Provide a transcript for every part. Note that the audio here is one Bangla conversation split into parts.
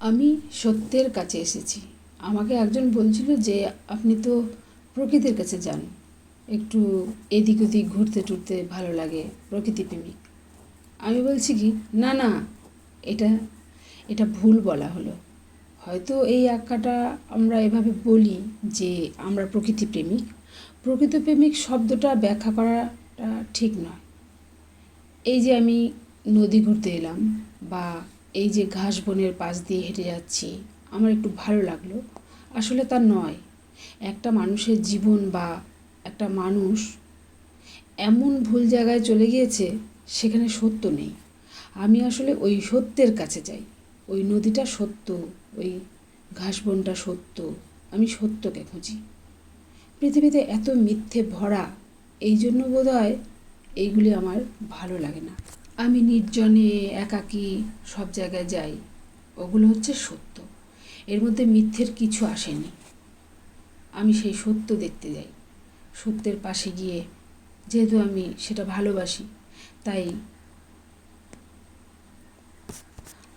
আমি সত্যের কাছে এসেছি। আমাকে একজন বলছিল যে, আপনি তো প্রকৃতির কাছে যান। একটু এদিক ওদিক ঘুরতে টুরতে ভালো লাগে, প্রকৃতি প্রেমিক। আমি বলছি কি, না না, এটা এটা ভুল বলা হলো। হয়তো এই আঁকাটা আমরা এভাবে বলি যে, আমরা প্রকৃতি প্রেমিক। প্রকৃত প্রেমিক শব্দটা ব্যাখ্যা করাটা ঠিক নয়। এই যে আমি নদী ঘুরতে এলাম বা এই যে ঘাস বনের পাশ দিয়ে হেঁটে যাচ্ছি, আমার একটু ভালো লাগল। আসলে তা নয়। একটা মানুষের জীবন বা একটা মানুষ এমন ভুল জায়গায় চলে গিয়েছে, সেখানে সত্য নেই। আমি আসলে ওই সত্যের কাছে যাই। ওই নদীটা সত্য, ওই ঘাসবনটা সত্য, আমি সত্যকে খুঁজি। পৃথিবীতে এত মিথ্যে ভরা, এই জন্য বোধ হয় এইগুলি আমার ভালো লাগে না। আমি নির্জনে, একাকী সব জায়গায় যাই। ওগুলো হচ্ছে সত্য। এর মধ্যে মিথ্যের কিছু আসেনি। আমি সেই সত্য দেখতে যাই। সত্যের পাশে গিয়ে যেহেতু আমি সেটা ভালোবাসি, তাই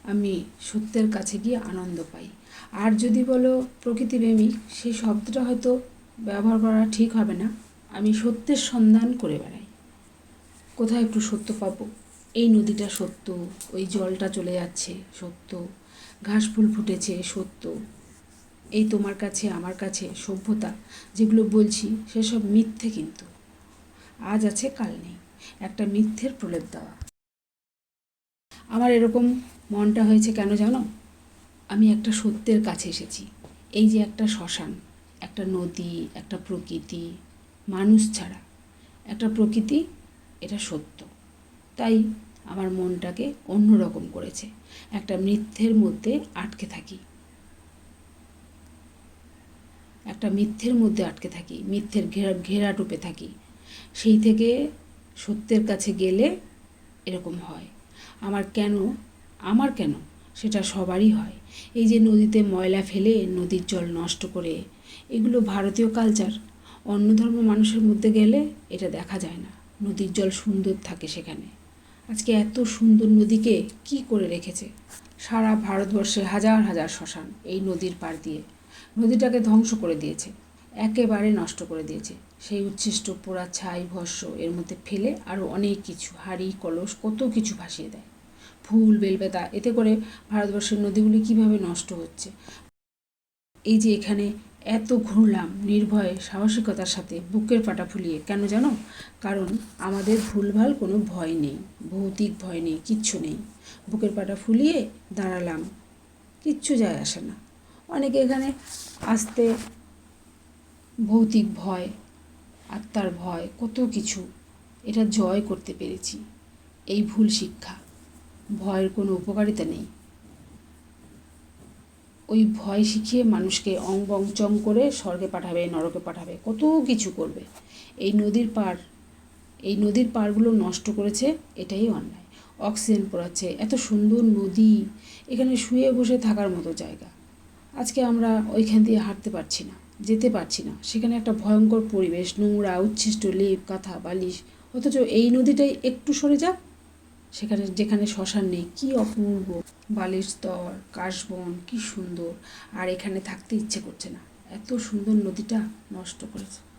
আমি সত্যের কাছে গিয়ে আনন্দ পাই। আর যদি বলো প্রকৃতি প্রেমিক সেই শব্দটা হয়তো ব্যবহার করা ঠিক হবে না। আমি সত্যের সন্ধান করে বেড়াই। কোথায় একটু সত্য পাবো? এই নদীটা সত্য, ওই জলটা চলে যাচ্ছে, সত্য। ঘাস ফুল ফুটেছে, সত্য। এই তোমার কাছে, আমার কাছে সভ্যতা, যেগুলো বলছি, সেসব মিথ্যে কিন্তু। আজ আছে, কাল নেই। একটা মিথ্যের প্রলেপ দেওয়া। আমার এরকম মনটা হয়েছে কেন জানো? আমি একটা সত্যের কাছে এসেছি। এই যে একটা শ্মশান, একটা নদী, একটা প্রকৃতি, মানুষ ছাড়া। একটা প্রকৃতি, এটা সত্য। তাই আমার মনটাকে অন্যরকম করেছে। একটা মিথ্যের মধ্যে আটকে থাকি। একটা মিথ্যের মধ্যে আটকে থাকি, মিথ্যের ঘেরা ঘেরা টুপে থাকি। সেই থেকে সত্যের কাছে গেলে এরকম হয়। আমার কেন আমার কেন সেটা সবারই হয়। এই যে নদীতে ময়লা ফেলে নদীর জল নষ্ট করে, এগুলো ভারতীয় কালচার অন্য ধর্ম মানুষের মধ্যে গেলে এটা দেখা যায় না। নদীর জল সুন্দর থাকে সেখানে। আজকে এত সুন্দর নদীকে কি করে রেখেছে? সারা ভারতবর্ষে হাজার হাজার শ্মশান এই নদীর পার দিয়ে। নদীটাকে ধ্বংস করে দিয়েছে, একেবারে নষ্ট করে দিয়েছে। সেই উচ্ছিষ্ট পোড়া ছাই ভস্য এর মধ্যে ফেলে আরও অনেক কিছু, হাড়ি, কলস, কত কিছু ভাসিয়ে দেয়। ফুল বেলবেতা এতে করে ভারতবর্ষের নদীগুলি কীভাবে নষ্ট হচ্ছে? এই যে এখানে এত ঘুরলাম নির্ভয়ে সাহসিকতার সাথে বুকের পাটা ফুলিয়ে। কেন জানো? কারণ আমাদের ভুলভাল কোনো ভয় নেই, ভৌতিক ভয় নেই, কিচ্ছু নেই। বুকের পাটা ফুলিয়ে দাঁড়ালাম, কিচ্ছু যায় আসে না। অনেকে এখানে আসতে ভৌতিক ভয়, আত্মার ভয়, কত কিছু এটা জয় করতে পেরেছি। এই ভুল শিক্ষা, ভয়ের কোনো উপকারিতা নেই। ওই ভয় শিখিয়ে মানুষকে অং বং চং করে স্বর্গে পাঠাবে, নরকে পাঠাবে, কত কিছু করবে। এই নদীর পার, এই নদীর পাড়গুলো নষ্ট করেছে, এটাই অন্যায়। অক্সিজেন পড়াচ্ছে, এত সুন্দর নদী, এখানে শুয়ে বসে থাকার মতো জায়গা। আজকে আমরা ওইখান দিয়ে হাঁটতে পারছি না, যেতে পারছি না। সেখানে একটা ভয়ঙ্কর পরিবেশ, নোংরা, উচ্ছিষ্ট লেপ, কাঁথা, বালিশ, অথচ এই নদীটাই একটু সরে যাক সেখানে, যেখানে শ্মশান নেই, কি অপূর্ব। বালির স্তর, কাশবন, কি সুন্দর। আর এখানে থাকতে ইচ্ছে করছে না। এত সুন্দর নদীটা নষ্ট করেছে।